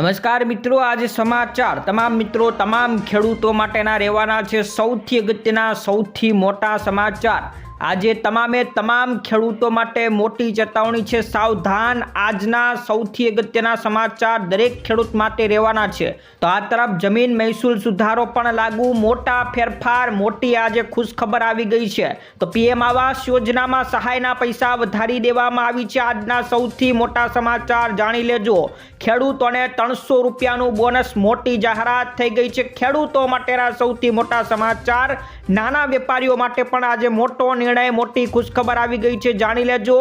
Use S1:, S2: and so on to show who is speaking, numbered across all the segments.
S1: નમસ્કાર મિત્રો, આજે સમાચાર. તમામ મિત્રો, તમામ ખેડૂતો માટેના રહેવાના છે સૌથી અગત્યના, સૌથી મોટા સમાચાર. આજે તમામે તમામ ખેડૂતો માટે મોટી ચેતવણી છે. સાવધાન આજના સૌથી અગત્યના સમાચાર દરેક ખેડૂત માટે રહેવાના છે. તો આ તરફ જમીન મહેસૂલ સુધારો પણ લાગુ, મોટા ફેરફાર, મોટી આજે ખુશખબર આવી ગઈ છે. તો પીએમ આવાસ યોજનામાં સહાયના પૈસા વધારી દેવામાં આવી છે. આજના સૌથી મોટા સમાચાર જાણી લેજો. ખેડૂતોને ત્રણસો રૂપિયાનું બોનસ મોટી જાહેરાત થઈ ગઈ છે. ખેડૂતો માટેના સૌથી મોટા સમાચાર, નાના વેપારીઓ માટે પણ આજે મોટો નિર્ણય મોટી ખુશખબર આવી ગઈ છે. જાણી લેજો,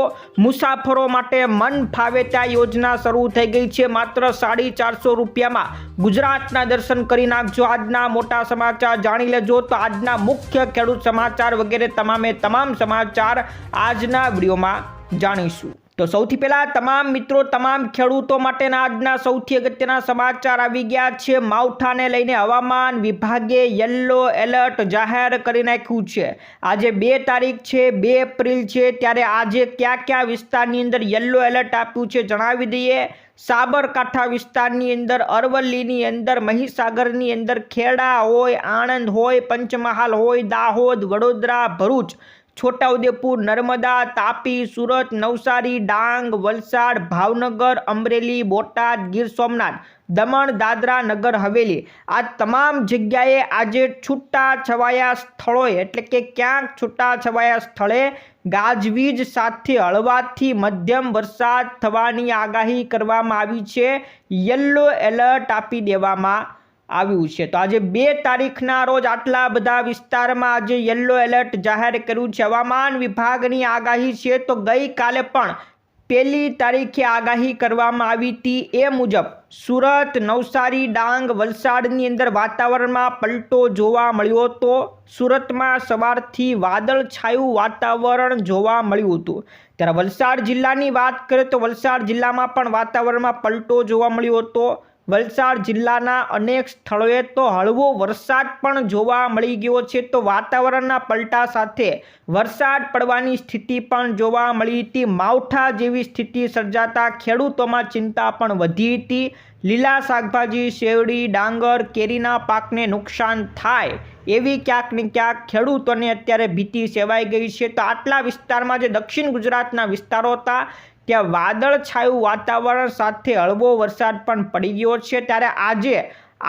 S1: મુસાફરો માટે મન ફાવે ત્યાં યોજના શરૂ થઈ ગઈ છે. માત્ર સાડી ચારસો રૂપિયામાં ગુજરાતના દર્શન કરી નાખજો. આજના મોટા સમાચાર જાણી લેજો તો આજના મુખ્ય ખેડૂત સમાચાર વગેરે તમામે તમામ સમાચાર આજના વિડીયોમાં જાણીશું. તો સૌથી પહેલા તમામ મિત્રો, તમામ ખેડૂતો માટેના આજના સૌથી અગત્યના સમાચાર આવી ગયા છે. માવઠાને લઈને હવામાન વિભાગે યલો એલર્ટ જાહેર કરી નાખ્યું છે. આજે બે તારીખ છે, બે એપ્રિલ છે, ત્યારે આજે કયા કયા વિસ્તારની અંદર યલો એલર્ટ આપ્યું છે જણાવી દઈએ. સાબરકાંઠા વિસ્તારની અંદર, અરવલ્લીની અંદર, મહીસાગરની અંદર ખેડા હોય, આણંદ હોય, પંચમહાલ હોય, દાહોદ, વડોદરા, ભરૂચ છોટાઉદેપુર, નર્મદા, તાપી, સુરત, નવસારી, ડાંગ, વલસાડ, ભાવનગર, અમરેલી, બોટાદ, ગીર સોમનાથ, દમણ, દાદરા, નગર, હવેલી. આ તમામ જગ્યાએ આજે છૂટા છવાયા સ્થળોએ, એટલે કે ક્યાંક છૂટા છવાયા સ્થળે ગાજવીજ સાથે હળવાથી મધ્યમ વરસાદ થવાની આગાહી કરવામાં આવી છે. યલો એલર્ટ આપી દેવામાં આવ્યું છે. તો આજે બે તારીખના રોજ આટલા બધા વિસ્તારમાં આજે યલો એલર્ટ જાહેર કર્યું છે. હવામાન વિભાગની આગાહી છે તો ગઈકાલે પણ પહેલી તારીખે આગાહી કરવામાં આવી હતી. એ મુજબ સુરત, નવસારી, ડાંગ, વલસાડની અંદર વાતાવરણમાં પલટો જોવા મળ્યો હતો. સુરતમાં સવારથી વાદળછાયું વાતાવરણ જોવા મળ્યું હતું. ત્યારે વલસાડ જિલ્લાની વાત કરીએ તો વલસાડ જિલ્લામાં પણ વાતાવરણમાં પલટો જોવા મળ્યો હતો. વલસાડ જિલ્લાના અનેક સ્થળોએ તો હળવો વરસાદ પણ જોવા મળી ગયો છે. તો વાતાવરણના પલટા સાથે વરસાદ પડવાની સ્થિતિ પણ જોવા મળી હતી. માવઠા જેવી સ્થિતિ સર્જાતા ખેડૂતોમાં ચિંતા પણ વધી હતી. લીલા શાકભાજી, શેરડી, ડાંગર, કેરીના પાકને નુકસાન થાય એવી ક્યાંક ને ક્યાંક ખેડૂતોને અત્યારે ભીતિ સેવાઈ ગઈ છે. તો આટલા વિસ્તારમાં જે દક્ષિણ ગુજરાતના વિસ્તારો હતા ત્યાં વાદળછાયું વાતાવરણ સાથે હળવો વરસાદ પણ પડી ગયો છે. ત્યારે આજે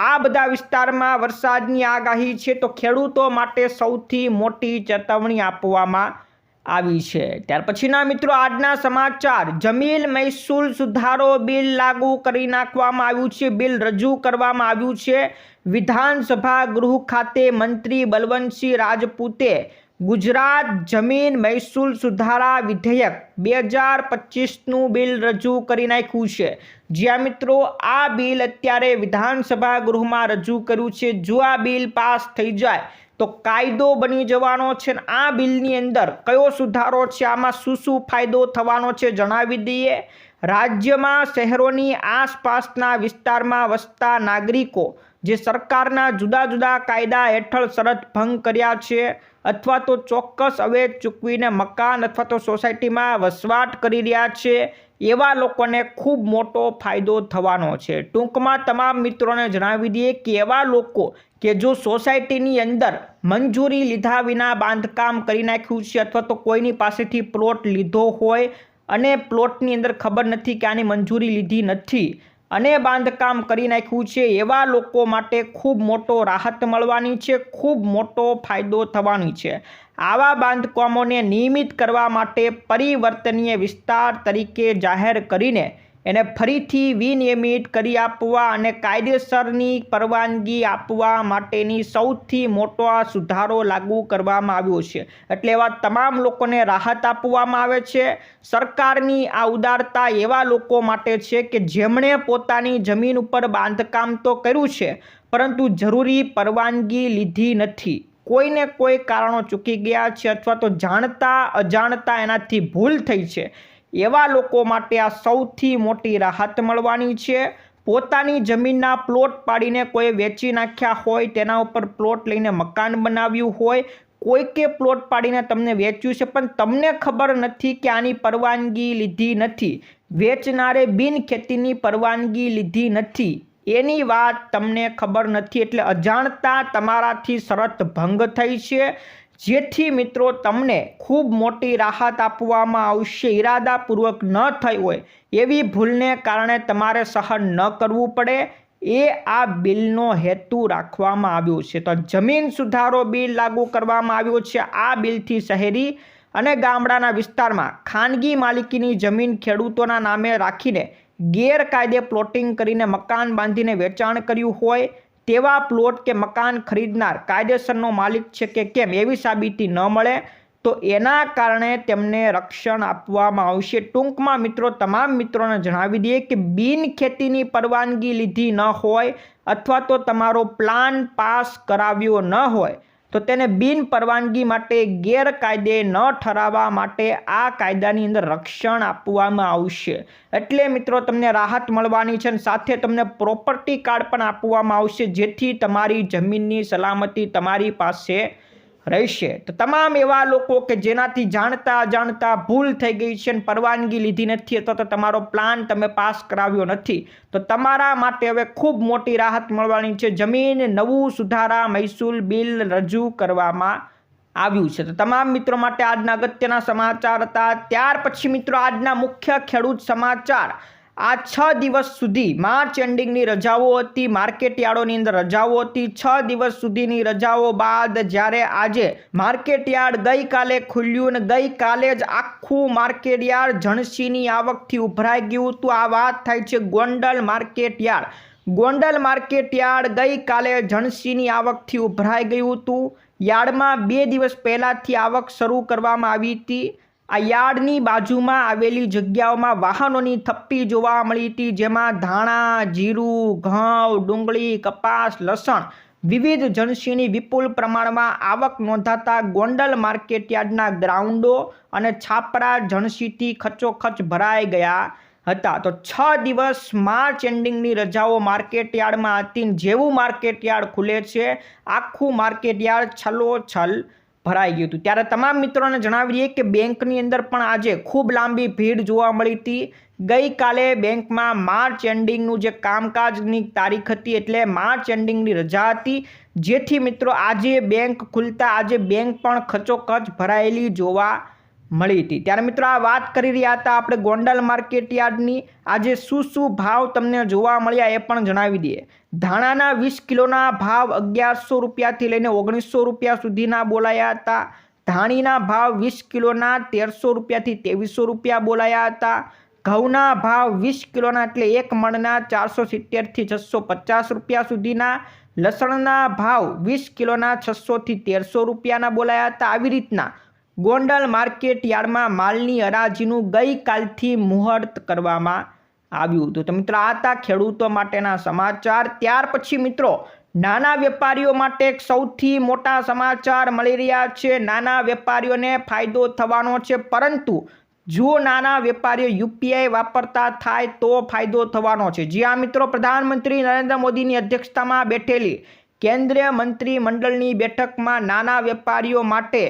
S1: આ બધા વિસ્તારમાં વરસાદની આગાહી છે તો ખેડૂતો માટે સૌથી મોટી ચેતવણી આપવામાં આવી છે. ત્યાર પછીના મિત્રો આજના સમાચાર. જમીન મહેસૂલ સુધારો બિલ લાગુ કરી નાખવામાં આવ્યું છે. બિલ રજૂ કરવામાં આવ્યું છે. વિધાનસભા ગૃહ ખાતે મંત્રી બલવંતસિંહ રાજપૂતે ગુજરાત જમીન મહેસૂલ સુધારા વિધેયક બે હજાર પચીસનું બિલ રજૂ કરી નાખ્યું છે. જ્યાં મિત્રો, આ બિલ અત્યારે વિધાનસભા ગૃહમાં રજૂ કર્યું છે. જો આ બિલ પાસ થઈ જાય, તો કાયદો બની જવાનો છે આ બિલની અંદર કયો સુધારો છે? આમાં શું શું ફાયદો થવાનો છે જણાવી દઈએ. રાજ્યમાં શહેરોની આસપાસના વિસ્તારમાં વસતા નાગરિકો, જે સરકારના જુદા જુદા કાયદા હેઠળ શરત ભંગ કર્યા છે અથવા તો ચોક્કસ અવેજ ચૂકવીને મકાન અથવા તો સોસાયટીમાં વસવાટ કરી રહ્યા છે, એવા લોકોને ખૂબ મોટો ફાયદો થવાનો છે. ટૂંકમાં તમામ મિત્રોને જણાવી દઈએ કે એવા લોકો કે જો સોસાયટીની અંદર મંજૂરી લીધા વિના બાંધકામ કરી નાખ્યું છે અથવા તો કોઈની પાસેથી પ્લોટ લીધો હોય અને પ્લોટની અંદર ખબર નથી કે આની મંજૂરી લીધી નથી અને બાંધકામ કરી નાખ્યું છે. એવા લોકો માટે ખૂબ મોટો રાહત મળવાની છે, ખૂબ મોટો ફાયદો થવાની છે. આવા બાંધકામોને નિયમિત કરવા માટે પરિવર્તનીય વિસ્તાર તરીકે જાહેર કરીને એને ફરીથી વિનિયમિત કરી આપવા અને કાયદેસરની પરવાનગી આપવા માટેની સૌથી મોટો સુધારો લાગુ કરવામાં આવ્યો છે. એટલે એવા તમામ લોકોને રાહત આપવામાં આવે છે. સરકારની આ ઉદારતા એવા લોકો માટે છે કે જેમણે પોતાની જમીન ઉપર બાંધકામ તો કર્યું છે, પરંતુ જરૂરી પરવાનગી લીધી નથી. કોઈને કોઈ કારણો ચૂકી ગયા છે અથવા તો જાણતા અજાણતા એનાથી ભૂલ થઈ છે. એવા લોકો માટે આ સૌથી મોટી રાહત મળવાની છે. પોતાની જમીનના પ્લોટ પાડીને કોઈ વેચી નાખ્યા હોય, તેના ઉપર પ્લોટ લઈને મકાન બનાવ્યું હોય કોઈકે પ્લોટ પાડીને તમને વેચ્યું છે, પણ તમને ખબર નથી કે આની પરવાનગી લીધી નથી. વેચનારે બિન ખેતીની પરવાનગી લીધી નથી. એની વાત તમને ખબર નથી, એટલે અજાણતા તમારાથી શરત ભંગ થઈ છે. જેથી મિત્રો તમને ખૂબ મોટી રાહત આપવામાં આવશે, ઈરાદાપૂર્વક ન થઈ હોય એવી ભૂલને કારણે તમારે સહન ન કરવું પડે. એ આ બિલનો હેતુ રાખવામાં આવ્યો છે. તો જમીન સુધારો બિલ લાગુ કરવામાં આવ્યો છે. આ બિલથી શહેરી અને ગામડાના વિસ્તારમાં ખાનગી માલિકીની જમીન ખેડૂતોના નામે રાખીને ગેરકાયદે પ્લોટિંગ કરીને મકાન બાંધીને વેચાણ કર્યું હોય તેવા પ્લોટ કે મકાન ખરીદનાર કાયદેસરનો માલિક છે કે કેમ એવી સાબિતી ન મળે, તો એના કારણે તેમને રક્ષણ આપવામાં આવશે. ટૂંકમાં મિત્રો, તમામ મિત્રોને જણાવી દઈએ કે બિન ખેતીની પરવાનગી લીધી ન હોય અથવા તો તમારો પ્લાન પાસ કરાવ્યો ન હોય તો તેને બિન પરવાનગી માટે ગેરકાયદે ન ઠરાવવા માટે આ કાયદાની અંદર રક્ષણ આપવામાં આવશે. એટલે મિત્રો, તમને રાહત મળવાની છે અને સાથે તમને પ્રોપર્ટી કાર્ડ પણ આપવામાં આવશે, જેથી તમારી જમીનની સલામતી તમારી પાસે રહેશે. તો તમામ એવા લોકો કે જેનાથી જાણતા અજાણતા ભૂલ થઈ ગઈ છે અને પરવાનગી લીધી નથી, અથવા તો તમારો પ્લાન તમે પાસ કરાવ્યો નથી, તો તમારા માટે હવે ખૂબ મોટી રાહત મળવાની છે. જમીન નવું સુધારા મહેસૂલ બિલ રજૂ કરવામાં આવ્યું છે. તો તમામ મિત્રો માટે આજના અગત્યના સમાચાર હતા. ત્યાર પછી મિત્રો, આજના મુખ્ય ખેડૂત સમાચાર. આ છ દિવસ સુધી માર્ચ એન્ડિંગની રજાઓ હતી માર્કેટ યાર્ડોની અંદર રજાઓ હતી. છ દિવસ સુધીની રજાઓ બાદ જ્યારે આજે માર્કેટ યાર્ડ ગઈકાલે ખુલ્યું ને ગઈકાલે જ આખું માર્કેટ યાર્ડ જણસીની આવકથી ઉભરાઈ ગયું હતું. આ વાત થાય છે Gondal market yard Gondal market yard ગઈકાલે જણસીની આવકથી ઉભરાઈ ગયું હતું. યાર્ડમાં બે દિવસ પહેલાંથી આવક શરૂ કરવામાં આવી હતી. આ યાર્ડની બાજુમાં આવેલી જગ્યાઓમાં વાહનોની થપ્પી જોવા મળી હતી, જેમાં ધાણા, જીરું, ઘઉં, ડુંગળી, કપાસ, લસણ વિવિધ જણસીની વિપુલ પ્રમાણમાં આવક નોંધાતા ગોંડલ માર્કેટયાર્ડના ગ્રાઉન્ડો અને છાપરા જણસીથી ખચોખચ ભરાઈ ગયા હતા. તો છ દિવસ માર્ચ એન્ડિંગની રજાઓ માર્કેટ યાર્ડમાં હતી જેવું માર્કેટયાર્ડ ખુલે છે, આખું માર્કેટ યાર્ડ છલો છલ ભરાઈ ગયું હતું. ત્યારે તમામ મિત્રોને જણાવી દઈએ કે બેંકની અંદર પણ આજે ખૂબ લાંબી ભીડ જોવા મળી હતી. ગઈકાલે બેંકમાં માર્ચ એન્ડિંગનું જે કામકાજની તારીખ હતી એટલે માર્ચ એન્ડિંગની રજા હતી. જેથી મિત્રો આજે બેંક ખુલતા આજે બેંક પણ ખચોખચ ભરાયેલી જોવા મળી હતી. ત્યારે મિત્રો આ વાત કરી રહ્યા હતા આપણે ગોંડલ માર્કેટ યાર્ડની આજે શું શું ભાવ તમને જોવા મળ્યા એ પણ જણાવી દઈએ. ધાણાના વીસ કિલોના ભાવ અગિયારસો રૂપિયાથી લઈને ઓગણીસો રૂપિયા સુધીના બોલાયા હતા. ધાણીના ભાવ વીસ કિલોના તેરસો રૂપિયાથી ત્રેવીસો રૂપિયા બોલાયા હતા. ઘઉંના ભાવ વીસ કિલોના એટલે એક મણના ચારસો સિત્તેરથી છસો પચાસ રૂપિયા સુધીના. લસણના ભાવ વીસ કિલોના છસોથી તેરસો રૂપિયાના બોલાયા હતા. આવી રીતના ગોંડલ માર્કેટ યાર્ડમાં માલની હરાજીનું ગઈકાલથી મુહૂર્ત કરવામાં આવ્યું હતું. તો મિત્રો, આ હતા ખેડૂતો માટેના સમાચાર. ત્યાર પછી મિત્રો, નાના વેપારીઓ માટે સૌથી મોટા સમાચાર મળી રહ્યા છે. નાના વેપારીઓને ફાયદો થવાનો છે, પરંતુ જો નાના વેપારીઓ યુપીઆઈ વાપરતા થાય તો ફાયદો થવાનો છે. જી આ મિત્રો, પ્રધાનમંત્રી નરેન્દ્ર મોદીની અધ્યક્ષતામાં બેઠેલી કેન્દ્રીય મંત્રીમંડળની બેઠકમાં નાના વેપારીઓ માટે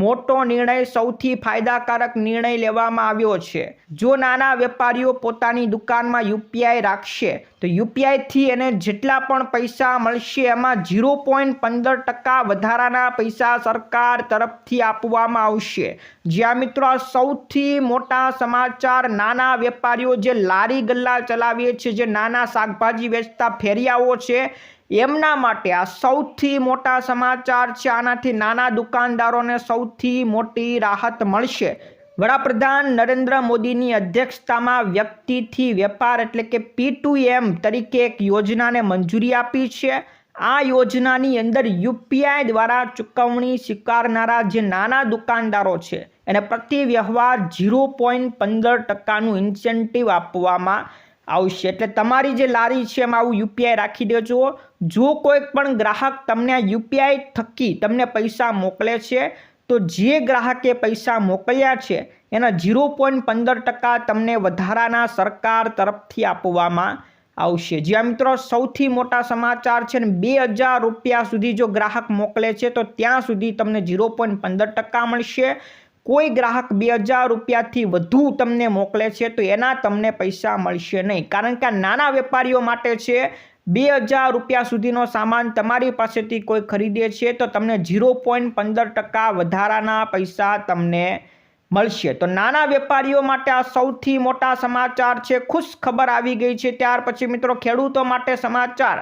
S1: મોટો નિર્ણય સૌથી ફાયદાકારક નિર્ણય લેવામાં આવ્યો છે. જો નાના વેપારીઓ પોતાની દુકાનમાં યુપીઆઈ રાખશે, તો યુપીઆઈથી એને જેટલા પણ પૈસા મળશે, એમાં ઝીરો પોઈન્ટ પંદર ટકા વધારાના પૈસા સરકાર તરફથી આપવામાં આવશે. જ્યાં મિત્રો આ સૌથી મોટા સમાચાર નાના વેપારીઓ જે લારી ગલ્લા ચલાવીએ છે, જે નાના શાકભાજી વેચતા ફેરિયાઓ છે એમના માટે આ સૌથી મોટા સમાચાર છે. આનાથી નાના દુકાનદારોને સૌથી મોટી રાહત મળશે. વડાપ્રધાન નરેન્દ્ર મોદીની અધ્યક્ષતામાં વ્યક્તિથી વેપાર એટલે કે પી ટુ એમ તરીકે એક યોજનાને મંજૂરી આપી છે. આ યોજનાની અંદર યુપીઆઈ દ્વારા ચૂકવણી સ્વીકારનારા જે નાના દુકાનદારો છે, એને પ્રતિ વ્યવહાર ઝીરો પોઈન્ટ પંદર ટકાનું ઇન્સેન્ટિવ આપવામાં આવશે. એટલે તમારી જે લારી છે, એમાં આવું યુપીઆઈ રાખી દેજો. જો કોઈ પણ ગ્રાહક તમને યુપીઆઈ થકી તમને પૈસા મોકલે છે, તો જે ગ્રાહકે પૈસા મોકલ્યા છે, એના ઝીરો પોઈન્ટ પંદર ટકા તમને વધારાના સરકાર તરફથી આપવામાં આવશે. જ્યાં મિત્રો, સૌથી મોટા સમાચાર છે ને, બે હજાર રૂપિયા સુધી જો ગ્રાહક મોકલે છે, તો ત્યાં સુધી તમને ઝીરો પોઈન્ટ પંદર ટકા મળશે. કોઈ ગ્રાહક બે હજાર રૂપિયાથી વધુ તમને મોકલે છે, તો એના તમને પૈસા મળશે નહીં. કારણ કે નાના વેપારીઓ માટે છે બે હજાર રૂપિયા સુધીનો સામાન તમારી પાસેથી કોઈ ખરીદે છે તો તમને ઝીરો પોઈન્ટ પંદર ટકા વધારાના પૈસા તમને મળશે. તો નાના વેપારીઓ માટે આ સૌથી મોટા સમાચાર છે. ખુશ ખબર આવી ગઈ છે. ત્યાર પછી મિત્રો ખેડૂતો માટે સમાચાર.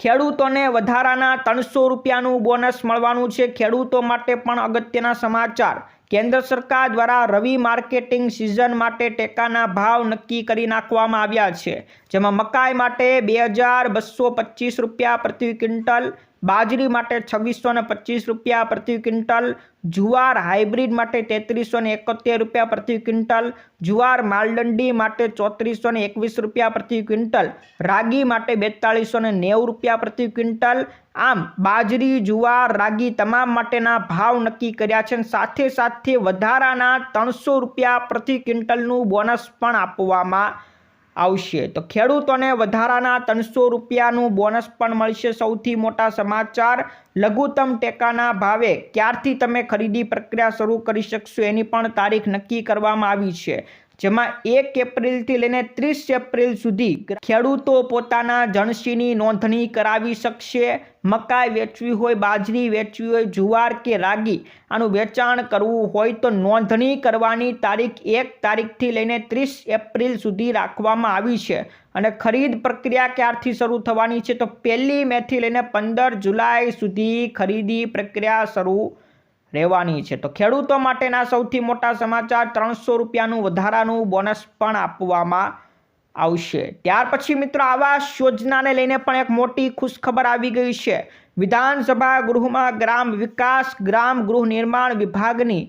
S1: ખેડૂતોને વધારાના ત્રણસો રૂપિયાનું બોનસ મળવાનું છે. ખેડૂતો માટે પણ અગત્યના સમાચાર. કેન્દ્ર સરકાર દ્વારા રવિ માર્કેટિંગ સિઝન માટે ટેકાના ભાવ નક્કી કરી નાખવામાં આવ્યા છે, જેમાં મકાઈ માટે બે હજાર બસો પચીસ રૂપિયા પ્રતિ ક્વિન્ટલ બાજરી માટે છવ્વીસો ને પચીસ રૂપિયા પ્રતિ ક્વિન્ટલ, જુવાર હાઇબ્રિડ માટે તેત્રીસો ને એકોતેર રૂપિયા પ્રતિ ક્વિન્ટલ, જુવાર માલદંડી માટે ચોત્રીસો ને એકવીસ રૂપિયા પ્રતિ ક્વિન્ટલ, રાગી માટે બેતાળીસો ને નેવું રૂપિયા પ્રતિ ક્વિન્ટલ. આમ, બાજરી, જુવાર, રાગી તમામ માટેના ભાવ નક્કી કર્યા છે સાથે સાથે વધારાના ત્રણસો રૂપિયા પ્રતિ ક્વિન્ટલનું બોનસ પણ આપવામાં આવશે. તો ખેડૂતોને વધારાના ત્રણસો રૂપિયાનું બોનસ પણ મળશે. સૌથી મોટા સમાચાર, લઘુત્તમ ટેકાના ભાવે ક્યારથી તમે ખરીદી પ્રક્રિયા શરૂ કરી શકશો એની પણ તારીખ નક્કી કરવામાં આવી છે. જેમાં એક એપ્રિલથી લઈને ત્રીસ એપ્રિલ સુધી ખેડૂતો પોતાના જણસીની નોંધણી કરાવી શકશે. મકાઈ વેચવી હોય, બાજરી વેચવી હોય, જુવાર કે રાગી આનું વેચાણ કરવું હોય તો નોંધણી કરવાની તારીખ એક તારીખથી લઈને ત્રીસ એપ્રિલ સુધી રાખવામાં આવી છે. અને ખરીદ પ્રક્રિયા ક્યારથી શરૂ થવાની છે? તો પહેલી મેથી લઈને પંદર જુલાઈ સુધી ખરીદી પ્રક્રિયા શરૂ રહેવાની છે. તો ખેડૂતો માટેના સૌથી મોટા સમાચાર ત્રણસો રૂપિયાનું વધારાનું બોનસ પણ આપવામાં આવશે. ત્યાર પછી મિત્રો આવાસ યોજનાને લઈને પણ એક મોટી ખુશખબર આવી ગઈ છે. વિધાનસભા ગૃહમાં ગ્રામ વિકાસ, ગ્રામ ગૃહ નિર્માણ વિભાગની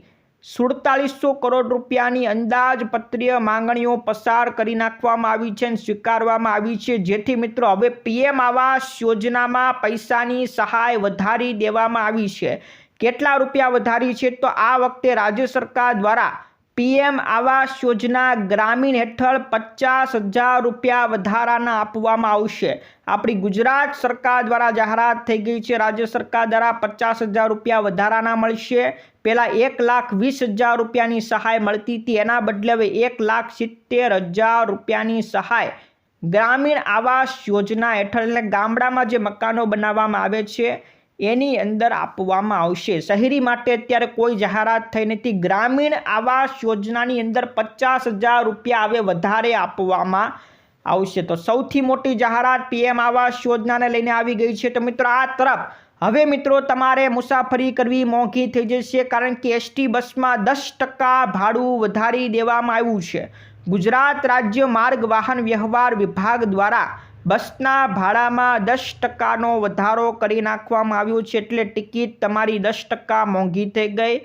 S1: સુડતાલીસો કરોડ રૂપિયાની અંદાજપત્રીય માંગણીઓ પસાર કરી નાખવામાં આવી છે અને સ્વીકારવામાં આવી છે. જેથી મિત્રો હવે પીએમ આવાસ યોજનામાં પૈસાની સહાય વધારી દેવામાં આવી છે. કેટલા રૂપિયા વધારી છે તો આ વખતે રાજ્ય સરકાર દ્વારા પીએમ આવાસ યોજના ગ્રામીણ હેઠળ પચાસ હજાર રૂપિયા વધારાના આપવામાં આવશે. આપણી ગુજરાત સરકાર દ્વારા જાહેરાત થઈ ગઈ છે, રાજ્ય સરકાર દ્વારા પચાસ હજાર રૂપિયા વધારાના મળશે. પહેલાં એક લાખ વીસ હજાર રૂપિયાની સહાય મળતી હતી. એના બદલે હવે એક લાખ સિત્તેર હજાર રૂપિયાની સહાય ગ્રામીણ આવાસ યોજના હેઠળ એટલે ગામડામાં જે મકાનો બનાવવામાં આવે છે એની અંદર આપવામાં આવશે. શહેરી માટે અત્યારે કોઈ જાહેરાત થઈ નથી. ગ્રામીણ આવાસ યોજનાની અંદર પચાસ હજાર રૂપિયા હવે વધારે આપવામાં આવશે. તો સૌથી મોટી જાહેરાત પીએમ આવાસ યોજનાને લઈને આવી ગઈ છે. તો મિત્રો આ તરફ હવે મિત્રો તમારે મુસાફરી કરવી મોંઘી થઈ જશે કારણ કે એસટી બસમાં દસ ટકા ભાડું વધારી દેવામાં આવ્યું છે. ગુજરાત રાજ્ય માર્ગ વાહન વ્યવહાર વિભાગ દ્વારા બસના ભાડામાં દસ ટકાનો વધારો કરી નાખવામાં આવ્યો છે એટલે ટિકિટ તમારી દસ ટકા મોંઘી થઈ ગઈ.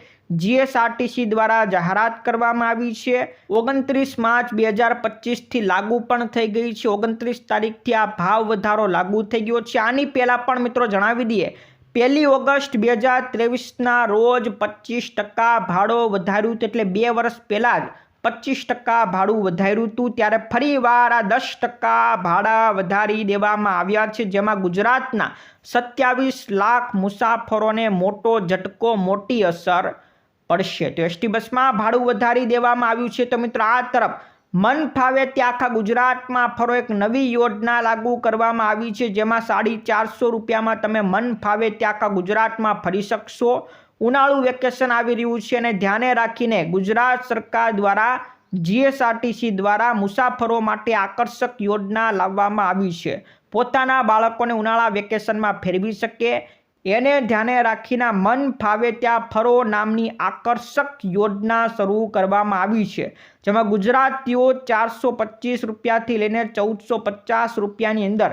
S1: જીએસઆરટીસી દ્વારા જાહેરાત કરવામાં આવી છે. ઓગણત્રીસ માર્ચ બે હજાર પચીસથી લાગુ પણ થઈ ગઈ છે. ઓગણત્રીસ તારીખથી આ ભાવ વધારો લાગુ થઈ ગયો છે. આની પહેલાં પણ મિત્રો જણાવી દઈએ, પહેલી ઓગસ્ટ બે હજાર ત્રેવીસના રોજ પચીસ ટકા ભાડો વધાર્યું એટલે બે વર્ષ પહેલાં જ પચીસ ટકા ભાડું વધાર્યું હતું ત્યારે ફરીવાર આ દસ ટકા ભાડા વધારી દેવામાં આવ્યા છે, જેમાં ગુજરાતના સત્યાવીસ લાખ મુસાફરોને મોટો ઝટકો, મોટી અસર પડશે. તો એસટી બસમાં ભાડું વધારી દેવામાં આવ્યું છે. તો મિત્રો, આ તરફ મન ફાવે ત્યાં આખા ગુજરાતમાં ફરો એક નવી યોજના લાગુ કરવામાં આવી છે, જેમાં સાડી ચારસો રૂપિયામાં તમે મન ફાવે ત્યાં આખા ગુજરાતમાં ફરી શકશો. ઉનાળુ વેકેશન આવી રહ્યું છે અને ધ્યાને રાખીને ગુજરાત સરકાર દ્વારા જીએસઆરટીસી દ્વારા મુસાફરો માટે આકર્ષક યોજના લાવવામાં આવી છે. પોતાના બાળકોને ઉનાળા વેકેશનમાં ફેરવી શકે. એને ધ્યાને રાખીને મન ફાવે ત્યાં ફરો નામની આકર્ષક યોજના શરૂ કરવામાં આવી છે. જેમાં ગુજરાતીઓ ચારસો પચીસ રૂપિયાથી લઈને ચૌદસો પચાસ રૂપિયાની અંદર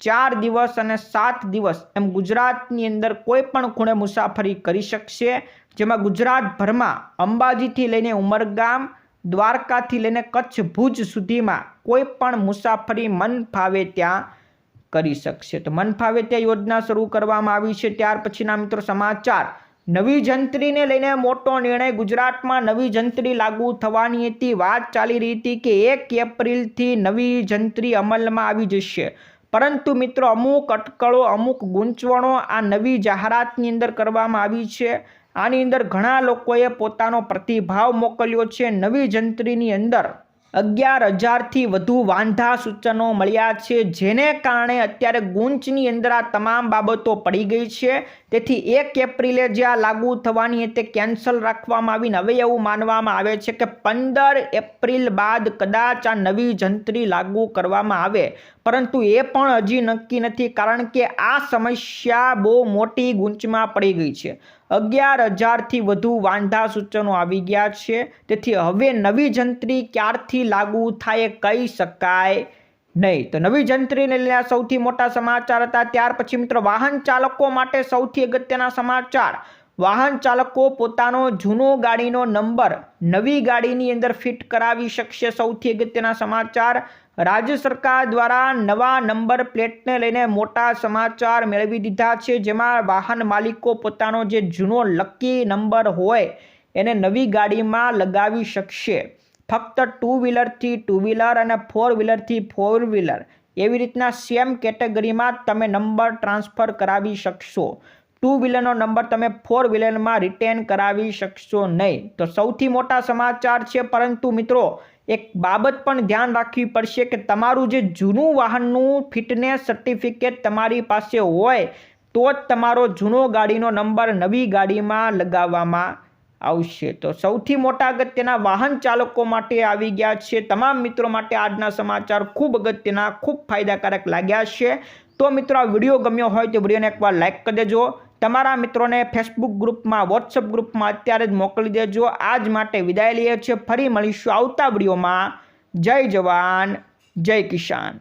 S1: ચાર દિવસ અને સાત દિવસ એમ ગુજરાતની અંદર કોઈ પણ ખૂણે મુસાફરી કરી શકશે. જેમાં ગુજરાતભરમાં અંબાજીથી લઈને ઉમરગામ, દ્વારકાથી લઈને કચ્છ ભુજ સુધીમાં કોઈ પણ મુસાફરી મન ફાવે ત્યાં કરી શકશે. તો મન ફાવે ત્યાં યોજના શરૂ કરવામાં આવી છે. ત્યાર પછીના મિત્રો સમાચાર. નવી જંત્રીને લઈને મોટો નિર્ણય ગુજરાતમાં નવી જંત્રી લાગુ થવાની હતી. વાત ચાલી રહી હતી કે એક એપ્રિલથી નવી જંત્રી અમલમાં આવી જશે. પરંતુ મિત્રો, અમુક અટકળો, અમુક ગૂંચવણો આ નવી જાહેરાતની અંદર કરવામાં આવી છે. આની અંદર ઘણા લોકોએ પોતાનો પ્રતિભાવ મોકલ્યો છે. નવી જંત્રીની અંદર અગિયાર હજારથી વધુ વાંધા સૂચનો મળ્યા છે, જેને કારણે અત્યારે ગુંચની અંદર આ તમામ બાબતો પડી ગઈ છે. તેથી એક એપ્રિલે જે આ લાગુ થવાની તે કેન્સલ રાખવામાં આવીને હવે એવું માનવામાં આવે છે કે પંદર એપ્રિલ બાદ કદાચ આ નવી જંત્રી લાગુ કરવામાં આવે. પરંતુ એ પણ હજી નક્કી નથી કારણ કે આ સમસ્યા બહુ મોટી ગુંચમાં પડી ગઈ છે. અગિયાર હજારથી વધુ વાંધા સૂચનો આવી ગયા છે. તેથી હવે નવી જંત્રી ક્યારથી લાગુ થાય કહી શકાય નહીં. તો નવી જંત્રીને લઈને સૌથી મોટા સમાચાર હતા. ત્યાર પછી મિત્રો, વાહન ચાલકો માટે સૌથી અગત્યના સમાચાર. વાહન ચાલકો પોતાનો જૂનો ગાડીનો નંબર નવી ગાડીની અંદર ફિટ કરાવી શકશે સૌથી અગત્યના સમાચાર. રાજ્ય સરકાર દ્વારા નવા નંબર પ્લેટને લઈને મોટા સમાચાર મેળવી દીધા છે. જેમાં વાહન માલિકો પોતાનો જે જૂનો લકી નંબર હોય, એને નવી ગાડીમાં લગાવી શકશે. ફક્ત ટુ વ્હીલરથી ટુ વ્હીલર અને ફોર વ્હીલરથી ફોર વ્હીલર એવી રીતના સેમ કેટેગરીમાં તમે નંબર ટ્રાન્સફર કરાવી શકશો. ટુ વ્હીલરનો નંબર તમે ફોર વ્હીલરમાં રિટેન કરાવી શકશો નહીં. તો સૌથી મોટા સમાચાર છે, પરંતુ મિત્રો, એક બાબત પણ ધ્યાન રાખવી પડશે કે તમારું જે જૂનું વાહનનું ફિટનેસ સર્ટિફિકેટ તમારી પાસે હોય, તો જ તમારો જૂનો ગાડીનો નંબર નવી ગાડીમાં લગાવવામાં આવશે. તો સૌથી મોટા અગત્યના વાહન ચાલકો માટે આવી ગયા છે. તમામ મિત્રો માટે આજના સમાચાર ખૂબ અગત્યના, ખૂબ ફાયદાકારક લાગ્યા છે. તો મિત્રો, આ વીડિયો ગમ્યો હોય તો વિડીયોને એકવાર લાઇક કરી દેજો. તમારા મિત્રોને ફેસબુક ગ્રુપમાં વોટ્સઅપ ગ્રુપમાં અત્યારે જ મોકલી દેજો. આજ માટે વિદાય લઈએ છીએ. ફરી મળીશું આવતા વિડીયોમાં. જય જવાન, જય કિસાન.